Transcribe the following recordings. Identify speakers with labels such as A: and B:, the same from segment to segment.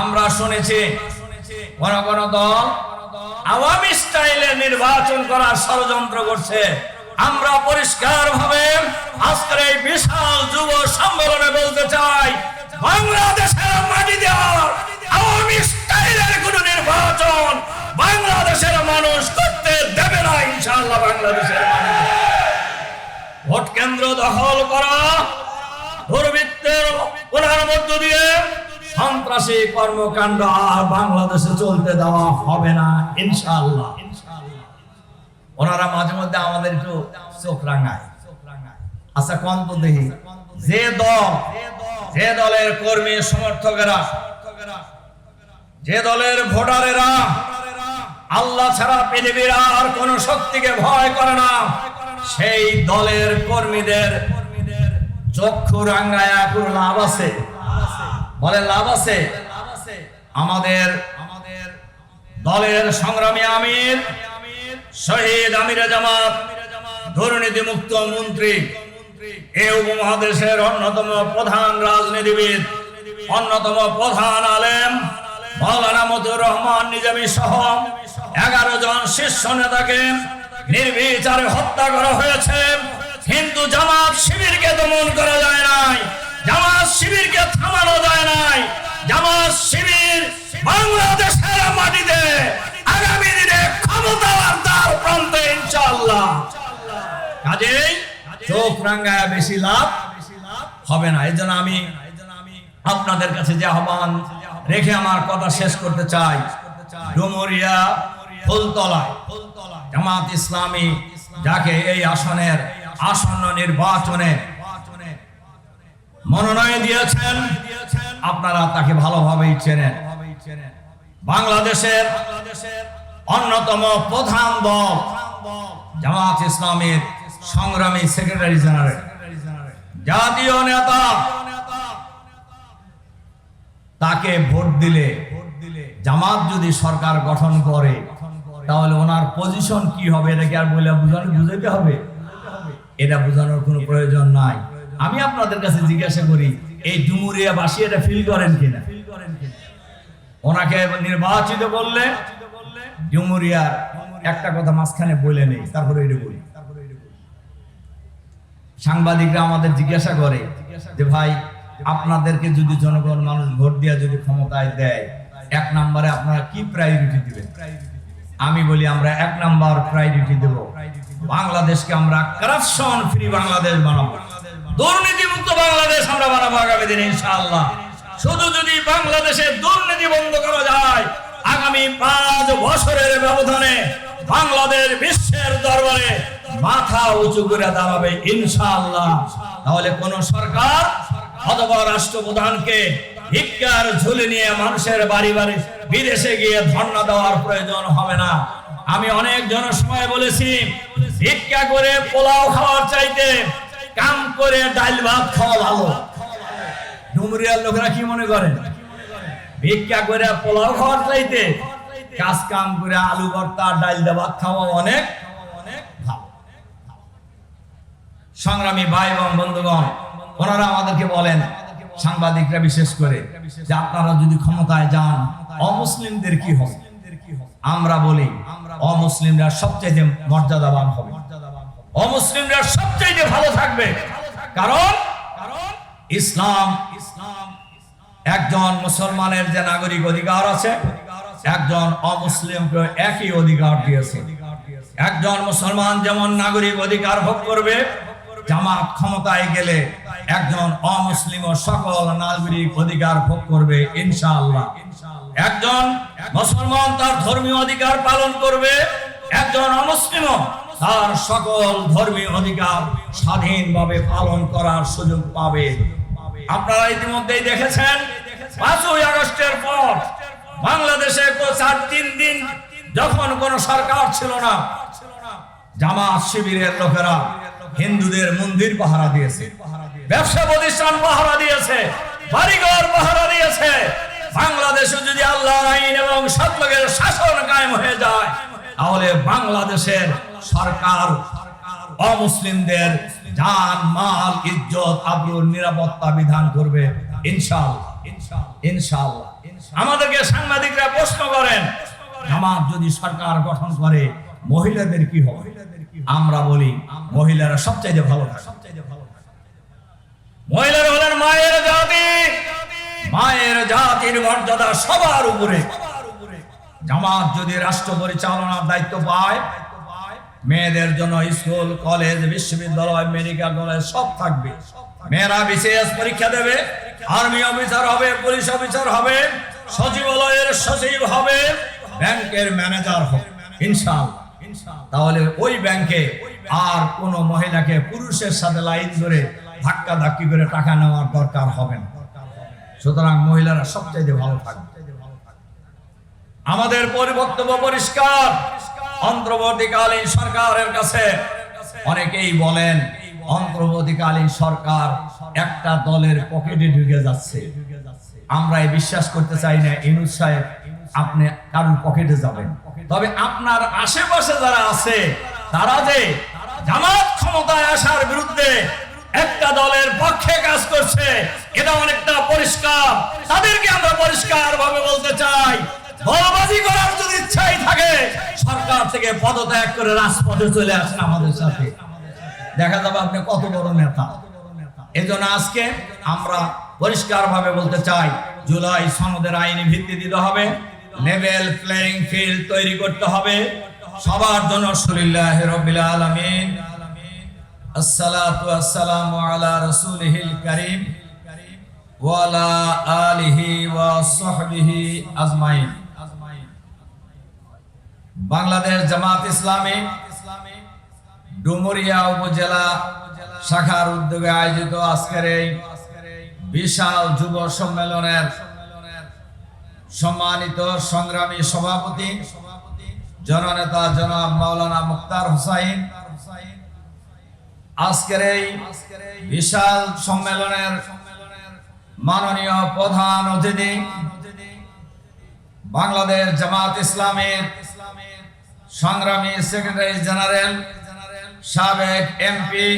A: আমরা শুনেছি কোন কোন দল আওয়ামী স্টাইলে নির্বাচন করার ষড়যন্ত্র করছে। আমরা পরিষ্কার ভাবে আজকের এই বিশাল যুব সম্মেলনে বলতে চাই, বাংলাদেশের মাটি দেওয়ার আওয়ামী স্টাইলের কোন নির্বাচন বাংলাদেশের মানুষ করতে দেবে না, ইনশাআল্লাহ বাংলাদেশের ভোট কেন্দ্র দখল করা দুর্বৃত্তের ওনার মধ্য দিয়ে সন্ত্রাসী কর্মকাণ্ড আর বাংলাদেশে চলতে দেওয়া হবে না, ইনশাআল্লাহ। ওনারা মাঝে মধ্যে আমাদের একটু চোখ রাঙায়। আচ্ছা কোন তো দেখি? যে দল, যে দলের কর্মী সমর্থকেরা, যে দলের ভোটারেরা, আল্লাহ ছাড়া পৃথিবীর আর কোন শক্তিকে ভয় করে না, সেই দলের কর্মীদের চক্ষু রাঙ্গায়া কোনো লাভ আছে। বলে লাভ আছে? আমাদের আমাদের দলের সংগ্রামী আমির শহীদ আমিরে জামাত দুর্নীতি মুক্ত মন্ত্রী, এ উপমহাদেশের অন্যতম প্রধান রাজনীতিবিদ, অন্যতম প্রধান আলেম মৌলানা মতুর রহমান নিজামী সহ এগারো জন শীর্ষ নেতাকে নির্বিচারে হত্যা করা হয়েছে। কিন্তু জামাত শিবিরকে দমন করা যায় নাই। জামাত শিবিরকে থামানো যায় নাই। জামাত শিবির বাংলাদেশের মাটিতে আগামী দিনে ক্ষমতার দ্বার প্রান্তে ইনশাআল্লাহ। কাজেই চোখ রাঙ্গায় বেশি লাভ হবে না। এই জন্য আমি আপনাদের কাছে যে আহ্বান রেখে আমার কথা শেষ করতে চাই। ডুমুরিয়া ফুলতলা জামাত ইসলামী যাকে এই আসনের আসন্ন নির্বাচনে মনোনয়ন দিয়েছেন। আপনারা তাকে ভালোভাবেই চেনেন। বাংলাদেশের অন্যতম প্রধান দল জামাত ইসলামের সংগ্রামী সেক্রেটারি জেনারেল। জাতীয় নেতা তাকে ভোট দিলে, জামাত যদি সরকার গঠন করে, তাহলে ওনার পজিশন কি হবে, এটাকে আর বলে বুঝানো বুঝাইতে হবে। এটা বোঝানোর কোনো প্রয়োজন নাই। আমি আপনাদের কাছে জিজ্ঞাসা করি, এই ডুমুরিয়া বাসী এটা ফিল করেন কিনা? ওনাকে নির্বাচিত করলে ডুমুরিয়ার একটা কথা মাঝখানে বলে নেই, তারপরে এটা বলি। সাংবাদিকরা আমাদের জিজ্ঞাসা করে যে, ভাই, আপনাদেরকে যদি জনগণ মানুষ ভোট দিয়ে যদি ক্ষমতায় দেয়, এক নম্বরে আপনারা কি প্রায়োরিটি দিবেন? আমি বলি, আমরা এক নাম্বার প্রায়োরিটি দেব। বাংলাদেশকে আমরা কারাপশন ফ্রি বাংলাদেশ বানাবো। দুর্নীতি মুক্ত বাংলাদেশ আমরা বানাবো আগামী দিনে, ইনশাআল্লাহ। শুধু যদি বাংলাদেশে দুর্নীতি বন্ধ করা যায়, আগামী পাঁচ বছরের ব্যবধানে বাংলাদেশ বিশ্বের দরবারে মাথা উঁচু করে দাঁড়াবে, ইনশাআল্লাহ। তাহলে কোন সরকার অথবা রাষ্ট্রপ্রধানকে ভিক্ষার ঝুলে নিয়ে মানুষের বাড়ি বাড়ি বিদেশে গিয়ে ধর্ণা দেওয়ার প্রয়োজন হবে না। আমি অনেক জন সময় বলেছি, ভিক্ষা করে পোলাও খাওয়ার চাইতে কাম করে ডাল ভাত খাওয়া ভালো। ডুমরিয়ার লোকেরা কি মনে করেন ভিক্ষা করে পোলাও খাওয়ার চাইতে কাজ কাম করে আলু ভর্তা, ডাল ভাত খাওয়া অনেক সংগ্রামী ভাই এবং বন্ধুগণ, ওনারা আমাদেরকে বলেন, সাংবাদিকরা বিশেষ করে, যে আপনারা যদি ক্ষমতায় যান, অমুসলিমদের কি হবে? আমরা বলি, অমুসলিমরা সবচাইতে মর্যাদাবান হবে। অমুসলিমরা সবচাইতে ভালো থাকবে। কারণ? ইসলাম ইসলাম একজন মুসলমানের যে নাগরিক অধিকার আছে, একজন অমুসলিমকে একই অধিকার দিয়েছে। একজন মুসলমান যেমন নাগরিক অধিকার ভোগ করবে, জামাত ক্ষমতায় গেলে একজন অমুসলিম সকল নাগরিক অধিকার ভোগ করবে, ইনশাআল্লাহ। একজন মুসলমান তার ধর্মীয় অধিকার পালন করবে, একজন অমুসলিম তার সকল ধর্মীয় অধিকার স্বাধীনভাবে পালন করার সুযোগ পাবে। আপনারা ইতিমধ্যেই দেখেছেন, পাঁচই আগস্টের পর বাংলাদেশে চার তিন দিন যখন কোন সরকার ছিল না, জামাত শিবিরের লোকেরা হিন্দুদের মন্দির পাহারা দিয়েছে, ব্যবসা প্রতিষ্ঠান পাহারা দিয়েছে, বাড়িঘর পাহারা দিয়েছে। বাংলাদেশে যদি আল্লাহ আইন এবং সৎলোকের শাসন কায়েম হয়ে যায়, তাহলে বাংলাদেশের সরকার, অমুসলিমদের জান, মাল, ইজ্জত, আবরুর নিরাপত্তা বিধান করবে। ইনশাআল্লাহ ইনশাআল্লাহ আমাদেরকে সাংবাদিকরা প্রশ্ন করেন, জামাত যদি সরকার গঠন করে, মহিলাদের কি হবে? আমরা বলি, মহিলারা সবচাইতে ভালো থাকে। মহিলারা হলেন মায়ের জাতি। মায়ের জাতির মর্যাদা সবার উপরে। জামাত যদি রাষ্ট্র পরিচালনার দায়িত্ব পায় মেয়েদের জন্য স্কুল, কলেজ, বিশ্ববিদ্যালয়, মেডিকেল কলেজ সব থাকবে। মেয়েরা বিশেষ পরীক্ষা দেবে, আর্মি অফিসার হবে, পুলিশ অফিসার হবে, সচিবালয়ের সচিব হবে, ব্যাংকের ম্যানেজার হবে। ইনশাল তাহলে ওই ব্যাংকে আর কোন মহিলাকে পুরুষের সাথে লাইন ধরে ধাক্কা ধাক্কি করে টাকা নেওয়ার দরকার হবে না। সুতরাং মহিলারা সবচাইতে ভালো থাকবে। আমাদের পরিবক্তব্য পরিষ্কার। অন্তর্বর্তীকালীন সরকারের কাছে অনেকেই বলেন, অন্তর্বর্তীকালীন সরকার একটা দলের পকেটে ঢুকে যাচ্ছে। আমরা বিশ্বাস করতে চাই না, ইনুস সাহেব, আপনি কারোর পকেটে যাবেন? তবে আপনার আশেপাশে যারা আছে, তারা যে জামাত ক্ষমতায় আসার বিরুদ্ধে একটা দলের পক্ষে কাজ করছে, এটা অনেকটা পরিষ্কার। তাদেরকে আমরা পরিষ্কার ভাবে বলতে চাই দলবাজি করার যদি ইচ্ছাই থাকে, সরকার থেকে পদত্যাগ করে রাজপথে চলে আসেন আমাদের সাথে। দেখা যাবে আপনি কত বড় নেতা। এজন্য আজকে আমরা পরিষ্কার ভাবে বলতে চাই, জুলাই সনদের আইনি ভিত্তি দিতে হবে লেভেল প্লেইং ফিল্ড তৈরি করতে হবে। সবার জন্য সলিল্লাহ রবিল আলমিন। আসসালাতু আসসালামু আলা রাসূলিহিল কারীম ওয়া আলা আলিহি ওয়া সাহবিহি আজমাইন। বাংলাদেশ জামাত ইসলামী ডুমুরিয়া উপজেলা শাখার উদ্যোগে আয়োজিত আজকের এই বিশাল যুব সম্মেলনের সম্মানিত সংগ্রামী সভাপতি, জননেতা জনাব মাওলানা মুক্তার হুসাইন। আজকের এই বিশাল সম্মেলনের মাননীয় প্রধান অতিথি বাংলাদেশ জামাত ইসলামের সংগ্রামী সেক্রেটারি জেনারেল, সাবেক এমপি,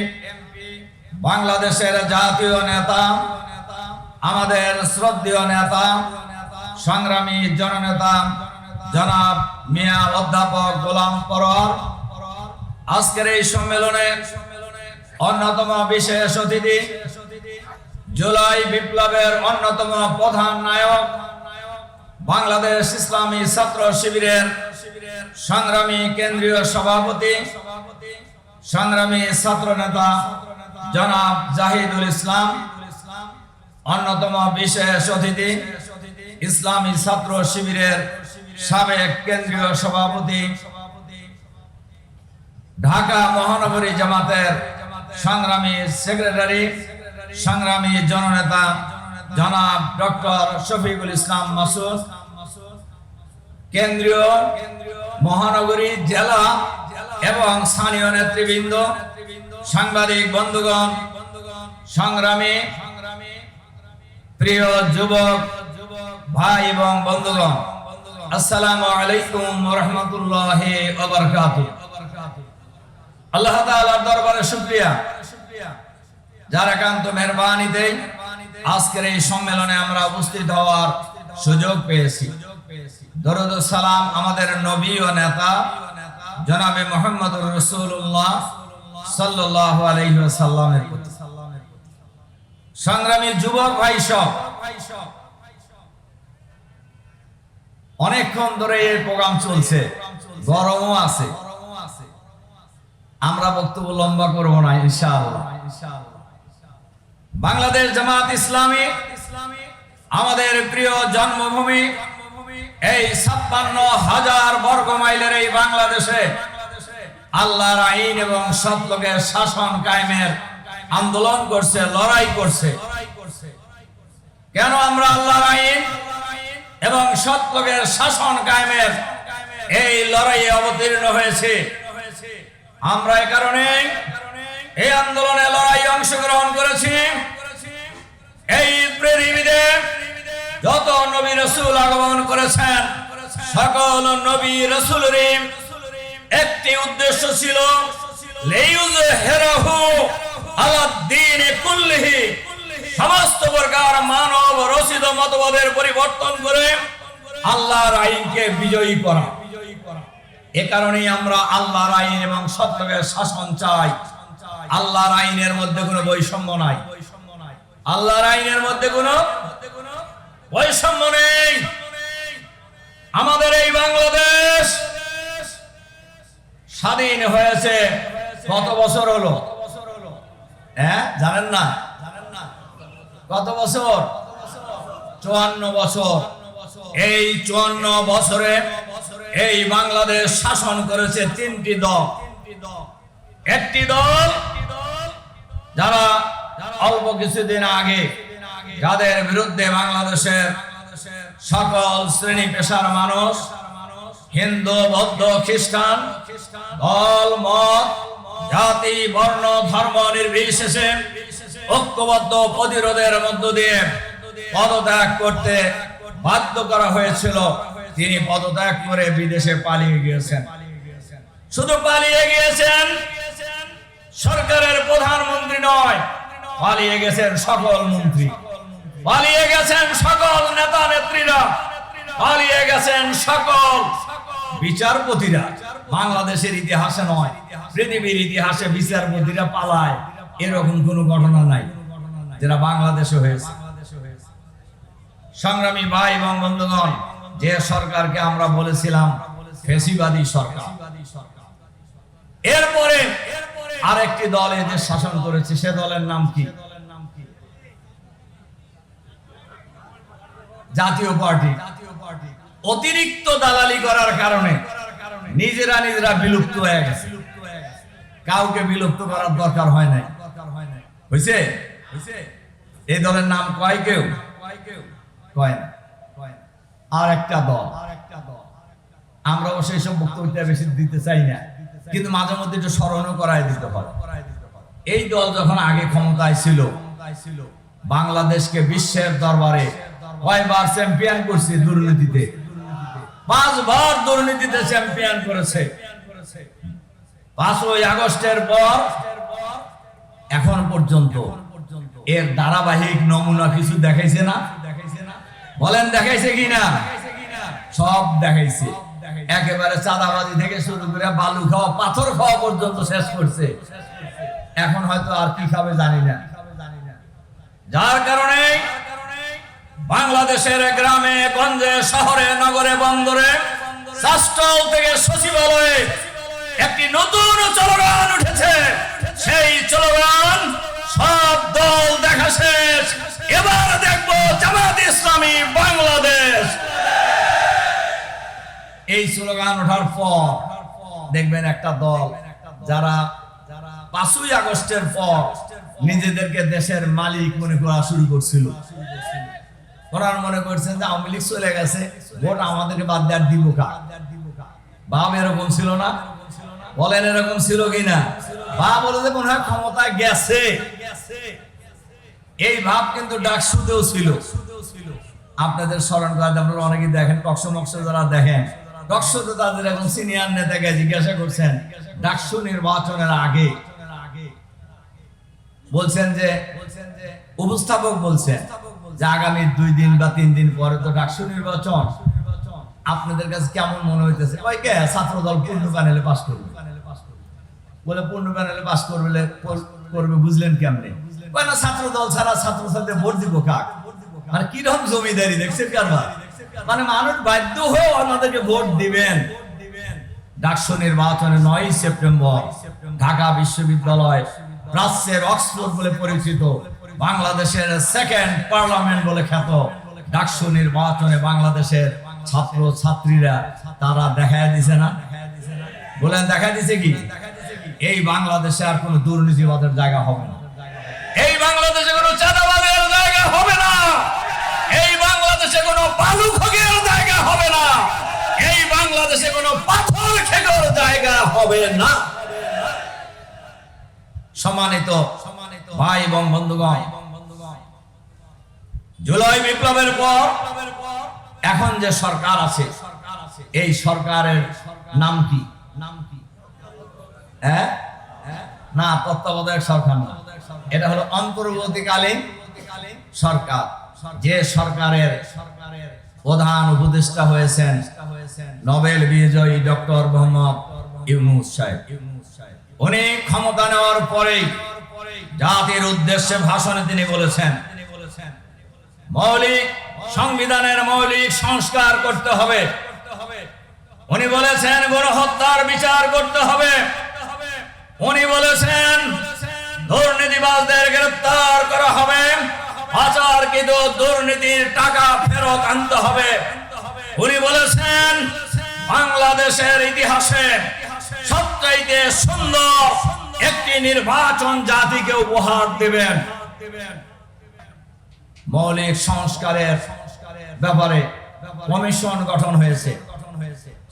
A: বাংলাদেশের জাতীয় নেতা, আমাদের শ্রদ্ধীয় নেতা, সংগ্রামী জননেতা, জনাব মিয়া অধ্যাপক গোলাম পরর আজকের এই সম্মেলনে অন্যতম বিশেষ অতিথি, জুলাই বিপ্লবের অন্যতম প্রধান নায়ক, বাংলাদেশ ইসলামী ছাত্র শিবিরের সংগ্রামী কেন্দ্রীয় সভাপতি, সংগ্রামী ছাত্র নেতা জনাব জাহিদুল ইসলাম, অন্যতম বিশেষ অতিথি, ইসলামী ছাত্র শিবিরের সাবেক কেন্দ্রীয় সভাপতি, ঢাকা মহানগরী জামাতের সংগ্রামী সেক্রেটারি, সংগ্রামী জননেতা জনাব ডক্টর শফিকুল ইসলাম মাসুদ, কেন্দ্রীয় মহানগরী জেলা এবং স্থানীয় নেতৃবৃন্দ, সাংবাদিক বন্ধুগণ, সংগ্রামী, প্রিয় যুবক, ভাই এবং বন্ধুগণ, আসসালামু আলাইকুম রহমতুল্লাহ আল্লাহ দরবারে মেহরবানিতে আজকের এই সম্মেলনে আমরা উপস্থিত হওয়ার সুযোগ পেয়েছি। সালাম আমাদের নবী ও নেতা, জনাবে মোহাম্মদ রসুল্লাহ সাল্লাহ প্রতি। সংগ্রামী যুবক ভাই সব, অনেকক্ষণ ধরে এই প্রোগ্রাম চলছে, গরমও আছে। আমরা বক্তব্য লম্বা করব না, ইনশাআল্লাহ। বাংলাদেশ জামাত ইসলামী, আমাদের প্রিয় জন্মভূমি এই ছাপ্পান্ন হাজার বর্গ মাইলের এই বাংলাদেশে আল্লাহর আইন এবং সত্যকের শাসন কায়েমের আন্দোলন করছে, লড়াই করছে। কেন আমরা আল্লাহর আইন এবং সত্যকের শাসন কায়েমের এই লড়াইয়ে অবতীর্ণ হয়েছে? আমরা এই কারণে এই আন্দোলনে লড়াই অংশগ্রহণ করেছি। এই পৃথিবীতে যত নবী রসুল আগমন করেছেন, সকল নবী রসুলের একটি উদ্দেশ্য ছিল সমস্ত প্রকার মানব মতবাদের পরিবর্তন করে আল্লাহর আইনকে বিজয়ী করা। এ কারণেই আমরা আল্লাহর আইন এবং সত্যকে শাসন চাই। আল্লাহর আইনের মধ্যে কোনো বৈষম্য নাই। আল্লাহর আইনের মধ্যে কোনো বৈষম্য নেই। আমাদের এই বাংলাদেশ স্বাধীন হয়েছে কত বছর হলো? হ্যাঁ জানেন না? কত বছর? চুয়ান্ন বছর। এই চুয়ান্ন বছরে এই বাংলাদেশ শাসন করেছে তিনটি দল। একটি দল যারা অল্প কিছুদিন আগে যাদের বিরুদ্ধে বাংলাদেশের সকল শ্রেণি পেশার মানুষ, হিন্দু, বৌদ্ধ, খ্রিস্টান, দল, মত, জাতি, বর্ণ, ধর্ম নির্বিশেষে ঐক্যবদ্ধ প্রতিরোধের মধ্য দিয়ে পদত্যাগ করতে বাধ্য করা হয়েছিল। তিনি পদত্যাগ করে বিদেশে পালিয়ে গিয়েছেন। শুধু পালিয়ে গিয়েছেন, সরকারের প্রধানমন্ত্রী নয়, পালিয়ে গেছেন সকল মন্ত্রী। পালিয়ে গেছেন সকল নেতা নেত্রীরা। পালিয়ে গেছেন সকল বিচারপতিরা। বাংলাদেশের ইতিহাসে নয়, পৃথিবীর ইতিহাসে বিচারপতিরা পালায়। এরকম কোনো ঘটনা নাই যেটা বাংলাদেশে হয়েছে। সংগ্রামী ভাই এবং বন্ধুগণ, যে সরকারকে আমরা বলেছিলাম ফেসিবাদী সরকার। এরপরে আরেকটি দল এদের শাসন করেছে, সে দলের নাম কি? জাতীয় পার্টি। অতিরিক্ত দালালি করার কারণে নিজেরা নিজেরা বিলুপ্ত হয়ে গেছে। কাউকে বিলুপ্ত করার দরকার হয় নাই। হয়েছে এই দলের নাম কয় কেউ? কয় না। আর একটা দল। আমরা অবশ্য এইসব বক্তব্যটা বেশি দিতে চাই না। কিন্তু মাঝে মধ্যে একটু স্মরণও করায় দিতে হয়। এই দল যখন আগে ক্ষমতায় ছিল, বাংলাদেশকে বিশ্বের দরবারে কয়বার চ্যাম্পিয়ন করছে দুর্নীতিতে? পাঁচবার দুর্নীতিতে চ্যাম্পিয়ন করেছে। পাঁচই আগস্টের পর এখন পর্যন্ত এর ধারাবাহিক নমুনা কিছু দেখাইছে না? বলেন, দেখাইছে কিনা? সব দেখাইছে। একেবারে চাঁদাবাজি থেকে শুরু করে বালু খাওয়া, পাথর খাওয়া পর্যন্ত শেষ করছে। এখন হয়তো আর কি খাবে জানি না। যার কারণে বাংলাদেশের গ্রামে, গঞ্জে, শহরে, নগরে, বন্দরে শাস্ত্রল থেকে সচিবালয়ে একটি নতুন চলগান উঠেছে। সেই চলগান সব দল দেখা শেষ। এবার দেখব জামাত ইসলামী বাংলাদেশ। এই স্লোগান ওঠার পর দেখবেন একটা দল যারা পাঁচই আগস্টের পর নিজেদেরকে দেশের মালিক মনে করা শুরু করছিল। ওনার মনে করছেন যে আওয়ামী লীগ চলে গেছে, ভোট আমাদেরকে বাদ দেওয়ার দিব কা বাপ এরকম ছিল না? বলেন এরকম ছিল কিনা? বা বলে যে মনে হয় ক্ষমতায় গেছে। এই ভাব কিন্তু ডাকসুতেও ছিল। আপনাদের স্মরণ করা আপনারা অনেকেই দেখেন কক্ষ মক্ষ যারা দেখেন ডকশোতে তাদের এখন সিনিয়র নেতাকে জিজ্ঞাসা করছেন, ডাকসু নির্বাচনের আগে। বলছেন যে, উপস্থাপক বলছেন যে আগামী দুই দিন বা তিন দিন পরে তো ডাকসু নির্বাচন। আপনাদের কাছে কেমন মনে হইতেছে? ওই কে? ছাত্র দল পূর্ণ প্যানেলে পাস করবে? বলে পূর্ণ প্যানেলে পাস করবে করবে বুঝলেন কেমনে? ছাত্র দল ছাড়া ছাত্র ভোট দিব কাক? মানে কীরকম জমিদারি, দেখছেন কারবার মানে মানুষ বাধ্য হয়ে আমাদেরকে ভোট দিবেন। ডাকসু নির্বাচনে নয় সেপ্টেম্বর, ঢাকা বিশ্ববিদ্যালয় প্রাচ্যের অক্সফোর্ড বলে পরিচিত। বাংলাদেশের সেকেন্ড পার্লামেন্ট বলে খ্যাত। ডাকসু নির্বাচনে বাংলাদেশের ছাত্র ছাত্রীরা তারা দেখায় দিছে না। বলেন দেখা দিছে কি? এই বাংলাদেশে আর কোনো দুর্নীতিবাদের জায়গা হবে না। এই বাংলাদেশে কোনো চাঁদাবাদের জায়গা হবে না। এই বাংলাদেশে কোনো বালু খগের জায়গা হবে না। এই বাংলাদেশে কোনো পাথর খেগর জায়গা হবে না। সম্মানিত ভাই এবং বন্ধুগণ, জুলাই বিপ্লবের পর এখন যে সরকার আছে, এই সরকারের নাম কি? নাম হ্যাঁ না, তত্ত্বাবধায়ক সরকার না। এটা হলো অন্তর্বর্তীকালীন সরকার। যে সরকারের সরকারের প্রধান উপদেষ্টা হয়েছেন নোবেল বিজয়ী ডক্টর মোহাম্মদ ইউনুস সাহেব। উনি ক্ষমতা নেওয়ার পরেই জাতির উদ্দেশ্যে ভাষণে তিনি বলেছেন, মৌলিক সংবিধানের মৌলিক সংস্কার করতে হবে। উনি বলেছেন, গণহত্যার বিচার করতে হবে। উনি বলেছেন, দুর্নীতিবাজদের গ্রেফতার করা হবে। আচার কিন্তু দুর্নীতির টাকা ফেরত আনতে হবে। উনি বলেছেন, বাংলাদেশের ইতিহাসে সবচাইতে সুন্দর একটি নির্বাচন জাতিকে উপহার দেবেন। মৌলিক সংস্কারের ব্যাপারে কমিশন গঠন হয়েছে।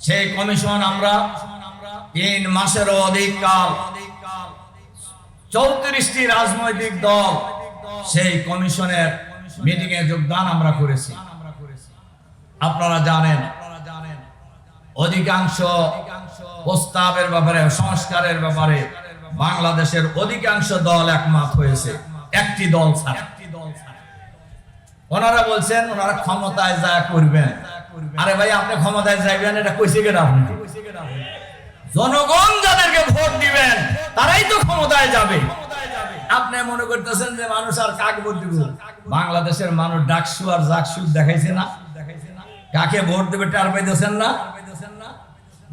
A: সেই কমিশন আমরা তিন মাসেরও অধিক কাল চৌত্রিশটি রাজনৈতিক দল সেই কমিশনের মিটিং এ যোগদান আমরা করেছি। আপনারা জানেন, অধিকাংশ প্রস্তাবের ব্যাপারে, সংস্কারের ব্যাপারে বাংলাদেশের অধিকাংশ দল একমত হয়েছে। একটি দল ছাড়া। ওনারা বলছেন, ওনারা ক্ষমতায় যা করবেন। আরে ভাই, আপনি ক্ষমতায় যাইবেন, এটা কইছে কেন আপনি? জনগণ যাদেরকে ভোট দিবেন, তারাই তো ক্ষমতায় যাবে। আপনি মনে করতেছেন যে মানুষ আর কাকে ভোট দিব? বাংলাদেশের মানুষ ডাকসু আর জাকসু দেখাইছে না? কাকে ভোট দেবে টার পাইতেছেন না?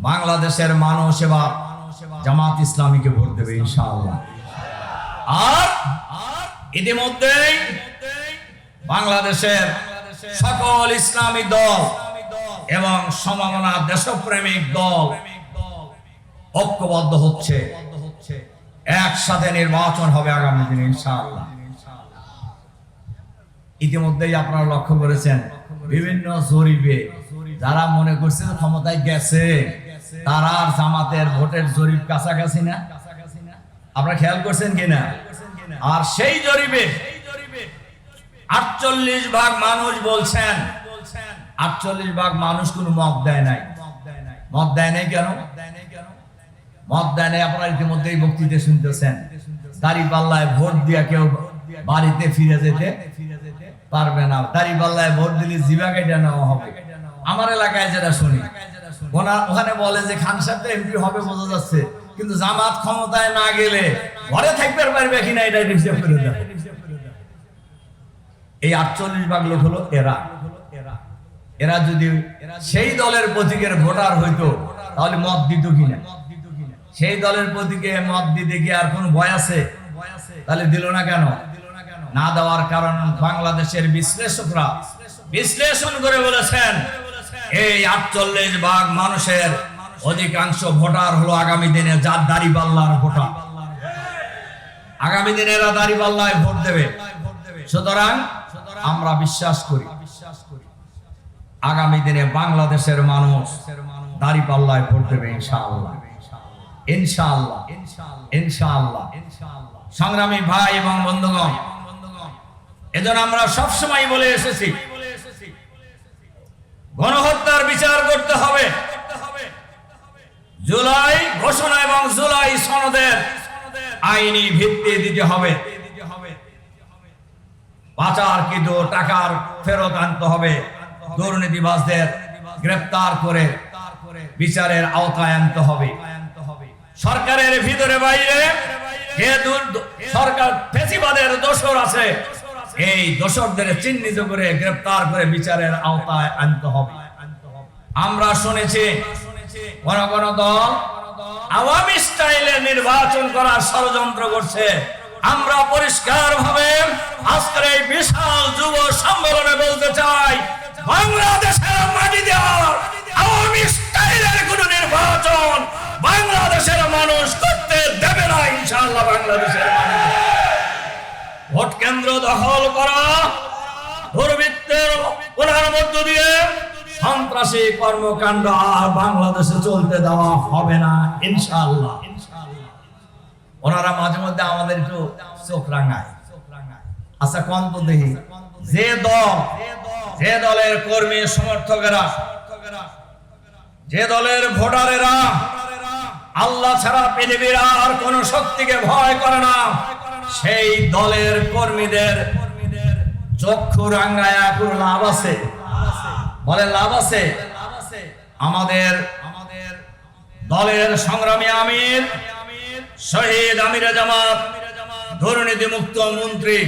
A: বাংলাদেশের মানুষ এবার জামাত ইসলামীকে ভোট দেবে, ইনশাআল্লাহ। আর ইতিমধ্যেই বাংলাদেশের সকল ইসলামী দল এবং সমমনা দেশপ্রেমিক দল ঐক্যবদ্ধ হচ্ছে। একসাথে নির্বাচন হবে আগামী দিনে, ইনশাআল্লাহ। ইতিমধ্যেই আপনারা লক্ষ্য করেছেন, বিভিন্ন জরিপে যারা মনে করছে ক্ষমতায় গেছে তারা আর জামাতের ভোটের জরিপ কাছাকাছি না। আপনারা খেয়াল করছেন কিনা? আর সেই জরিপে আটচল্লিশ ভাগ মানুষ বলছেন, আটচল্লিশ ভাগ মানুষ কোনো মত দেয় নাই। মত দেয় নাই কেন? মত দেয় নাই আপনারা ইতিমধ্যেই বক্তৃতা শুনতেছেন। দাড়ি পাল্লায় ভোট দিয়া কেউ বাড়িতে ফিরে যেতে পারবে না। দাড়ি পাল্লায় ভোট দিলে জিবা কেটে নেওয়া হবে। আমার এলাকায় যেটা শুনি, ওনা- ওখানে বলে যে খান সাহেব তো এমপি হবে বোঝা যাচ্ছে, কিন্তু জামাত ক্ষমতায় না গেলে ঘরে থাকতে পারবে কিনা এটা হিসাব করে দেয় এই আটচল্লিশ ভাগ লোক হলো এরা। এরা যদি সেই দলের প্রতীকের ভোটার হইতো, তাহলে মত দিত কিনা? সেই দলের প্রতীকে মত দিতে কি আর কোন ভয় আছে? তাহলে দিল না কেন? না দেওয়ার কারণ বাংলাদেশের বিশ্লেষকরা বিশ্লেষণ করে বলেছেন এই আটচল্লিশ ভাগ মানুষের অধিকাংশ ভোটার হলো আগামী দিনে যার দাড়ি পাল্লার ভোটার। আগামী দিনে এরা দাড়ি পাল্লায় ভোট দেবে। সুতরাং আমরা বিশ্বাস করি, আগামী দিনে বাংলাদেশের মানুষ দাড়ি পাল্লায় ভোট দেবে ইনশাআল্লাহ। ইনশাআল্লাহ ইনশাআল্লাহ। সংগ্রামী ভাই এবং বন্ধুগণ, এজন্য আমরা সবসময় বলে এসেছি গণহত্যার বিচার করতে হবে। জুলাই ঘোষণা এবং জুলাই সনদের আইনি ভিত্তি দিতে হবে। পাচার কিন্তু টাকার ফেরত আনতে হবে? দুর্নীতিবাজদের গ্রেপ্তার করে বিচারের আওতায় আনতে হবে। সরকারের ভিতরে বাইরে সরকার ফেসিবাদের দোষর আছে এই দোষকদের চিহ্নিত করে গ্রেপ্তার করে বিচারের আওতায় আনতে হবে। আমরা শুনেছি কোন কোন দল আওয়ামী স্টাইলে নির্বাচন করার ষড়যন্ত্র করছে। আমরা পরিষ্কার ভাবে আজকের এই বিশাল যুব সম্মেলনে বলতে চাই, বাংলাদেশের আর আওয়ামী স্টাইলের কোন নির্বাচন বাংলাদেশের মানুষ করতে দেবে না, ইনশাআল্লাহ বাংলাদেশের ভোট কেন্দ্র দখল করা, দুর্বৃত্তের ওনার মধ্য দিয়ে সন্ত্রাসী কর্মকাণ্ড আর বাংলাদেশে চলতে দেওয়া হবে না, ইনশাআল্লাহ। ওনারা মাঝে মধ্যে আমাদের একটু চোখ রাঙায়। আচ্ছা কোন তো দেখি? যে দল, যে দলের কর্মী সমর্থকেরা, যে দলের ভোটারেরা, আল্লাহ ছাড়া পৃথিবীর আর কোন শক্তিকে ভয় করে না। সেই দলের কর্মীদের চক্ষু রাঙ্গায়া লাভ আছে? বলে লাভ আছে। আমাদের আমাদের দলের সংগ্রামী আমির শহীদ আমির জামাত দুর্নীতি মুক্ত মন্ত্রী,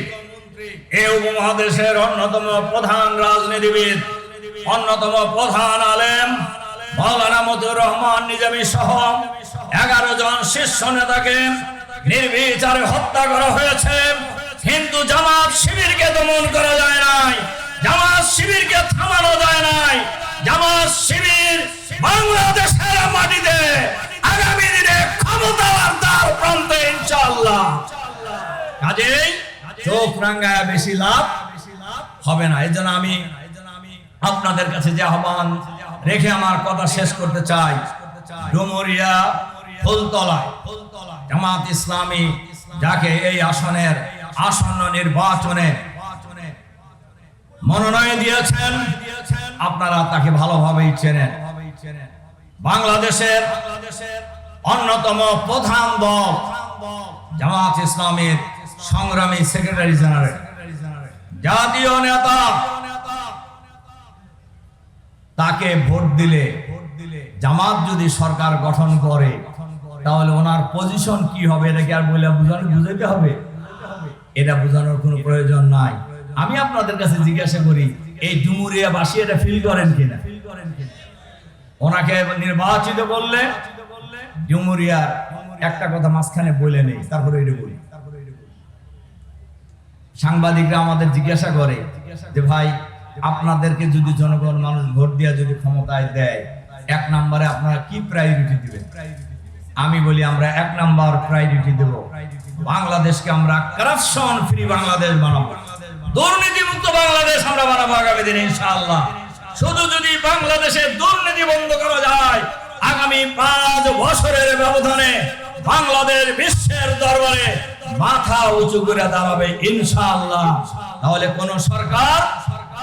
A: এ উপমহাদেশের অন্যতম প্রধান রাজনীতিবিদ, অন্যতম প্রধান আলেম মৌলানা মতুর রহমান নিজামী সহ এগারো জন শীর্ষ নেতাকে নির্বিচারে হত্যা করা হয়েছে। কিন্তু জামাত শিবিরকে দমন করা যায় নাই। জামাত শিবিরকে থামানো যায় নাই। জামাত শিবির বাংলাদেশের মাটিতে আগামী দিনে ক্ষমতার দ্বার প্রান্তে ইনশাআল্লাহ। কাজেই চোখ রাঙ্গায় বেশি লাভ হবে না। এই জন্য আমি আপনাদের কাছে যে আহ্বান রেখে আমার কথা শেষ করতে চাই। ডুমুরিয়া জামাত ইসলামী যাকে এই আসনের আসন্ন নির্বাচনে মনোনয়ন দিয়েছেন, আপনারা তাকে ভালোভাবেই চেনেন। বাংলাদেশের অন্যতম প্রধান দল জামাত ইসলামের সংগ্রামী সেক্রেটারি জেনারেল। জাতীয় নেতা তাকে ভোট দিলে, জামাত যদি সরকার গঠন করে তাহলে ওনার পজিশন কি হবে, এটা কি আর বলে বুঝানো বুঝাইতে হবে? এটা বোঝানোর কোনো প্রয়োজন নাই। আমি আপনাদের কাছে জিজ্ঞাসা করি, এই ডুমুরিয়া বাসী এটা ফিল করেন কিনা? ওনাকে নির্বাচিত করলে ডুমুরিয়ার একটা কথা মাঝখানে বলে নেই, তারপরে এটা বলি। সাংবাদিকরা আমাদের জিজ্ঞাসা করে যে, ভাই, আপনাদেরকে যদি জনগণ মানুষ ভোট দিয়ে যদি ক্ষমতায় দেয়, এক নম্বরে আপনারা কি প্রায়োরিটি দিবেন? আমি বলি, আমরা এক নাম্বার প্রায়োরিটি দেব। বাংলাদেশকে আমরা কারাপশন ফ্রি বাংলাদেশ বানাবো। দুর্নীতি মুক্ত বাংলাদেশ আমরা বানাবো আগামী দিনে, ইনশাআল্লাহ। শুধু যদি বাংলাদেশে দুর্নীতি বন্ধ করা যায়, আগামী পাঁচ বছরের ব্যবধানে বাংলাদেশ বিশ্বের দরবারে মাথা উঁচু করে দাঁড়াবে, ইনশাআল্লাহ। তাহলে কোন সরকার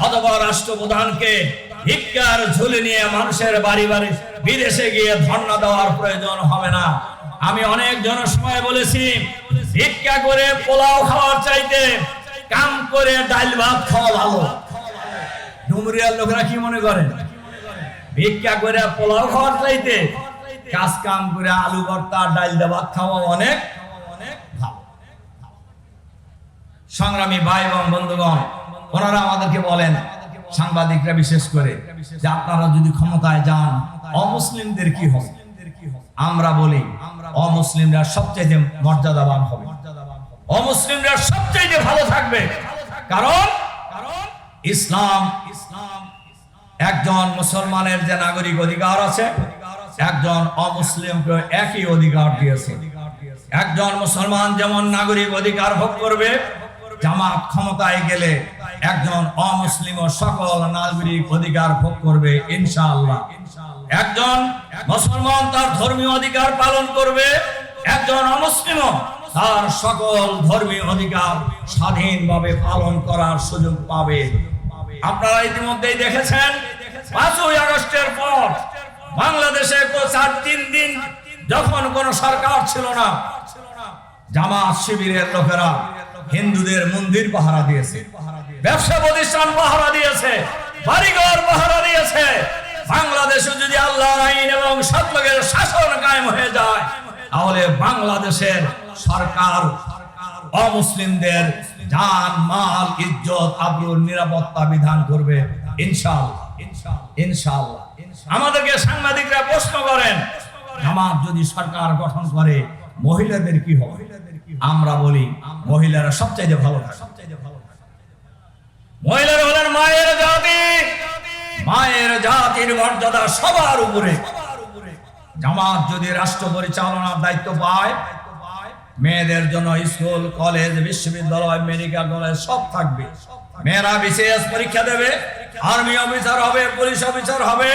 A: অথবা রাষ্ট্রপ্রধানকে ভিক্ষার ঝুলে নিয়ে মানুষের বাড়ি বাড়ি বিদেশে গিয়ে ধর্ণা দেওয়ার প্রয়োজন হবে না। আমি অনেক জন সময় বলেছি, ভিক্ষা করে পোলাও খাওয়ার চাইতে কাম করে ডাল ভাত খাওয়া ভালো। ডুমরিয়ার লোকেরা কি মনে করেন ভিক্ষা করে পোলাও খাওয়ার চাইতে কাজ কাম করে আলু ভর্তা, ডাল ভাত খাওয়া অনেক সংগ্রামী ভাই এবং বন্ধুগণ, ওনারা আমাদেরকে বলেন সাংবাদিকরা বিশেষ করে যে আপনারা যদি ক্ষমতায় যান, অমুসলিমদের কি হবে? আমরা বলি, অমুসলিমরা সবচেয়ে মর্যাদাবান হবে। অমুসলিমরা সবচেয়ে ভালো থাকবে। কারণ ইসলাম ইসলাম একজন মুসলমানের যে নাগরিক অধিকার আছে, একজন অমুসলিমকে একই অধিকার দিয়েছে। একজন মুসলমান যেমন নাগরিক অধিকার ভোগ করবে, জামাত ক্ষমতায় গেলে একজন অমুসলিম ও সকল নাগরিক অধিকার ভোগ করবে, ইনশাআল্লাহ। একজন মুসলমান তার ধর্মীয় অধিকার পালন করবে, একজন অমুসলিম তার সকল ধর্মীয় অধিকার স্বাধীনভাবে পালন করার সুযোগ পাবে। আপনারা ইতিমধ্যেই দেখেছেন, পাঁচই আগস্টের পর বাংলাদেশে চার তিন দিন যখন কোন সরকার ছিল না, জামাত শিবিরের লোকেরা হিন্দুদের মন্দির পাহারা দিয়েছে। ব্যবসা প্রতিষ্ঠান পাহারা দিয়েছে, বাড়িঘর পাহারা দিয়েছে। বাংলাদেশে যদি আল্লাহ আইন এবং সত্যকের শাসন কায়েম হয়ে যায়, তাহলে বাংলাদেশের সরকার, অমুসলিমদের জান, মাল, ইজ্জত, আবরুর নিরাপত্তা বিধান করবে। ইনশাআল্লাহ ইনশাআল্লাহ। আমাদেরকে সাংবাদিকরা প্রশ্ন করেন, জামাত যদি সরকার গঠন করে, মহিলাদের কি হবে? আমরা বলি, মহিলারা সবচাইতে ভালো থাকে। মহিলারা হলেন মায়ের জাতি। মায়ের জাতির মর্যাদা সবার উপরে। জামাত যদি রাষ্ট্র পরিচালনার দায়িত্ব পায়, মেয়েদের জন্য স্কুল, কলেজ, বিশ্ববিদ্যালয়, মেডিকেল কলেজ সব থাকবে। মেয়েরা বিশেষ পরীক্ষা দেবে, আর্মি অফিসার হবে, পুলিশ অফিসার হবে,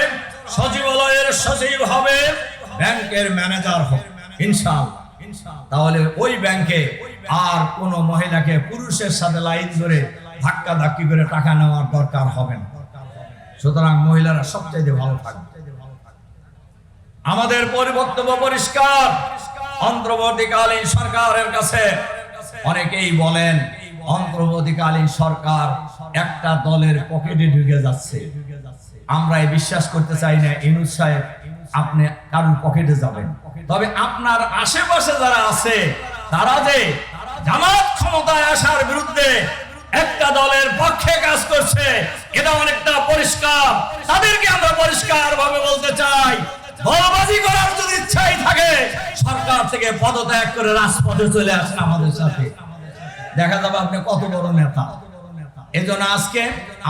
A: সচিবালয়ের সচিব হবে, ব্যাংকের ম্যানেজার হবে। ইনশাআল্লাহ তাহলে ওই ব্যাংকে আর কোন মহিলাকে পুরুষের সাথে লাইন ধরে ধাক্কা ধাক্কি করে টাকা নেওয়ার দরকার হবে না। সুতরাং মহিলারা সবচাইতে ভালো থাকবে। আমাদের পরিবক্তব্য পরিষ্কার। অন্তর্বর্তীকালীন সরকারের কাছে অনেকেই বলেন, অন্তর্বর্তীকালীন সরকার একটা দলের পকেটে ঢুকে যাচ্ছে। আমরা এই বিশ্বাস করতে চাই না, ইনুস সাহেব, আপনি কারোর পকেটে যাবেন? তবে আপনার আশেপাশে যারা আছে, তারা যে জামাত ক্ষমতায় আসার বিরুদ্ধে একটা দলের পক্ষে কাজ করছে। এটা অনেকটা পরিষ্কার। তাদেরকে আমরা পরিষ্কার ভাবে বলতে চাই দলবাজি করার যদি ইচ্ছাই থাকে, সরকার থেকে পদত্যাগ করে রাজপথে চলে আসেন আমাদের সাথে। দেখা যাবে আপনি কত বড় নেতা। এজন্য আজকে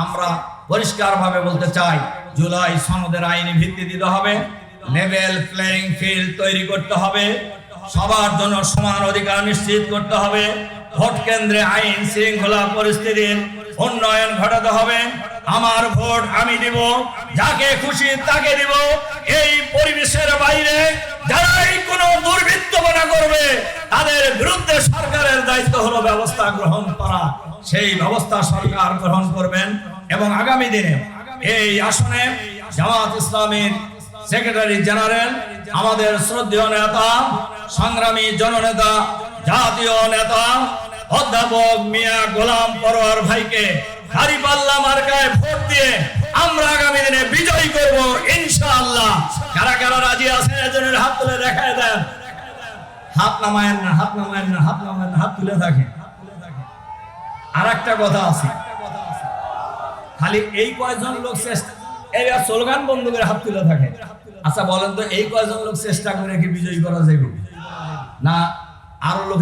A: আমরা পরিষ্কার ভাবে বলতে চাই, জুলাই সনদের আইনি ভিত্তি দিতে হবে লেভেল প্লেইং ফিল্ড তৈরি করতে হবে, সবার জন্য সমান অধিকার নিশ্চিত করতে হবে ভোট কেন্দ্রে আইন শৃঙ্খলা পরিস্থিতির উন্নয়ন ঘটাতে হবে। আমার ভোট আমি দিব, যাকে খুশি তাকে দিব। এই পরিবেশের বাইরে যারাই কোনো দুর্বৃত্তপনা করবে, তাদের বিরুদ্ধে সরকারের দায়িত্ব হলো ব্যবস্থা গ্রহণ করা। সেই ব্যবস্থা সরকার গ্রহণ করবেন এবং আগামী দিনে এই আসনে জামাত ইসলামীর সেক্রেটারি জেনারেল, আমাদের শ্রদ্ধেয় নেতা, সংগ্রামী জননেতা, জাতীয় নেতা অধ্যাপক মিয়া গোলাম পরোয়ার ভাইকে দাঁড়িপাল্লা মার্কায় ভোট দিয়ে আমরা আগামী দিনে বিজয়ী করব, ইনশাআল্লাহ। কারা কারা রাজি আছেন, এজনের হাত তুলে দেখায় দেন। হাত নামায়েন না, হাত নামায়েন না, হাত নামায়েন না, হাত তুলে থাকেন আর একটা কথা আছে। খালি এই কয়জন লোক চেষ্টা এই স্লোগান বন্ধুদের হাত তুলে থাকে আচ্ছা বলেন তো, এই কয়জন লোক চেষ্টা করে কি বিজয়ী করা যাবে না, আরও লোক